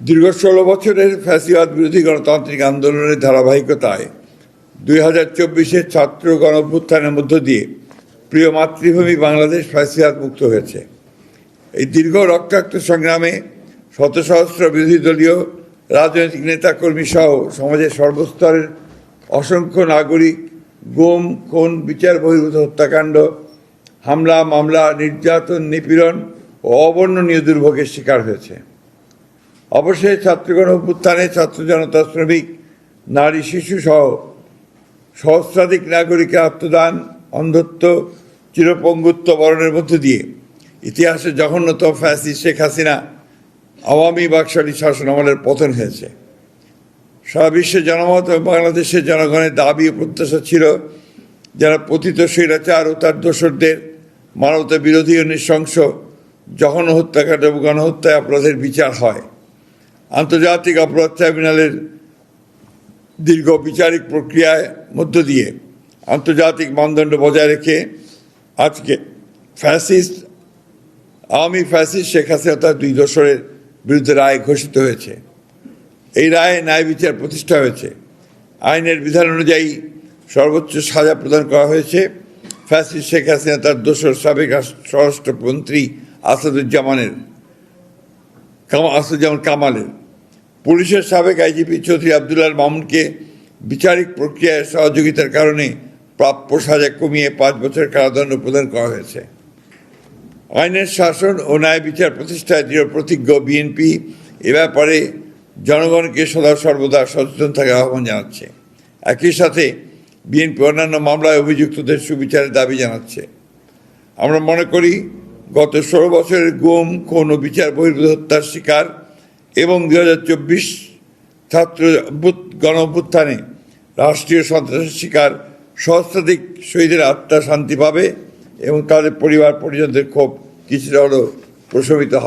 দীর্ঘ ষোলো বছরের ফ্যাসিবাদ বিরোধী গণতান্ত্রিক আন্দোলনের ধারাবাহিকতায় দুই হাজার চব্বিশের ছাত্র গণ অভ্যুত্থানের মধ্য দিয়ে প্রিয় মাতৃভূমি বাংলাদেশ ফ্যাসিবাদ মুক্ত হয়েছে। এই দীর্ঘ রক্তাক্ত সংগ্রামে শত সহস্র বিরোধী দলীয়, রাজনৈতিক নেতাকর্মী সহ সমাজের সর্বস্তরের অসংখ্য নাগরিক গুম, খুন, বিচার বহির্ভূত হত্যাকাণ্ড, হামলা, মামলা, নির্যাতন, নিপীড়ন ও অবর্ণনীয় দুর্ভোগের শিকার হয়েছে। অবশ্যই ছাত্রগণ, অভ্যুত্থানে ছাত্র জনতা, শ্রমিক, নারী, শিশু সহ সহস্রাধিক নাগরিকের আত্মদান, অন্ধত্ব, চিরপঙ্গুত্ব বরণের মধ্য দিয়ে ইতিহাসে জঘন্যতম ফ্যাসি শেখ হাসিনা আওয়ামী বাকশালী শাসন আমলের পতন হয়েছে। সারা বিশ্বের জনমত এবং বাংলাদেশের জনগণের দাবি ও প্রত্যাশা ছিল যারা পতিত স্বৈরাচার ও তার দোসরদের মানবতা বিরোধী ও নৃশংস জঘন্য হত্যাকাণ্ড এবং গণহত্যায় অপরাধের বিচার হয়। আন্তর্জাতিক অপরাধ ট্রাইব্যুনালের দীর্ঘ বিচারিক প্রক্রিয়ায় মধ্য দিয়ে আন্তর্জাতিক মানদণ্ড বজায় রেখে আজকে ফ্যাসিস্ট, আওয়ামী ফ্যাসিস্ট শেখ হাসিনা তার দুই দোসরের বিরুদ্ধে রায় ঘোষিত হয়েছে। এই রায়ে ন্যায় বিচার প্রতিষ্ঠা হয়েছে। আইনের বিধান অনুযায়ী সর্বোচ্চ সাজা প্রদান করা হয়েছে। ফ্যাসিস্ট শেখ হাসিনা তার দোসর সাবেক স্বরাষ্ট্রমন্ত্রী আসাদুজ্জামানের আসাদুজ্জামান কামালের পুলিশের সাবেক আইজিপি চৌধুরী আবদুল্লাহ মামুনকে বিচারিক প্রক্রিয়ায় সহযোগিতার কারণে প্রাপ্য সাজা কমিয়ে পাঁচ বছর কারাদণ্ড প্রদান করা হয়েছে। আইনের শাসন ও ন্যায় বিচার প্রতিষ্ঠায় দৃঢ় প্রতিজ্ঞ বিএনপি। এ ব্যাপারে জনগণকে সদা সর্বদা সচেতন থাকার আহ্বান জানাচ্ছে। একই সাথে বিএনপি অন্যান্য মামলায় অভিযুক্তদের সুবিচারের দাবি জানাচ্ছে। আমরা মনে করি গত ষোলো বছরের গুম কোনো বিচার বহির্ভূত হত্যার শিকার এবং দু হাজার চব্বিশ ছাত্র গণ অভ্যুত্থানে রাষ্ট্রীয় সন্ত্রাসের শিকার সহস্রাধিক শহীদের আত্মা শান্তি পাবে এবং তাদের পরিবার পরিজনদের ক্ষোভ কিছুটা হলেও প্রশমিত হবে।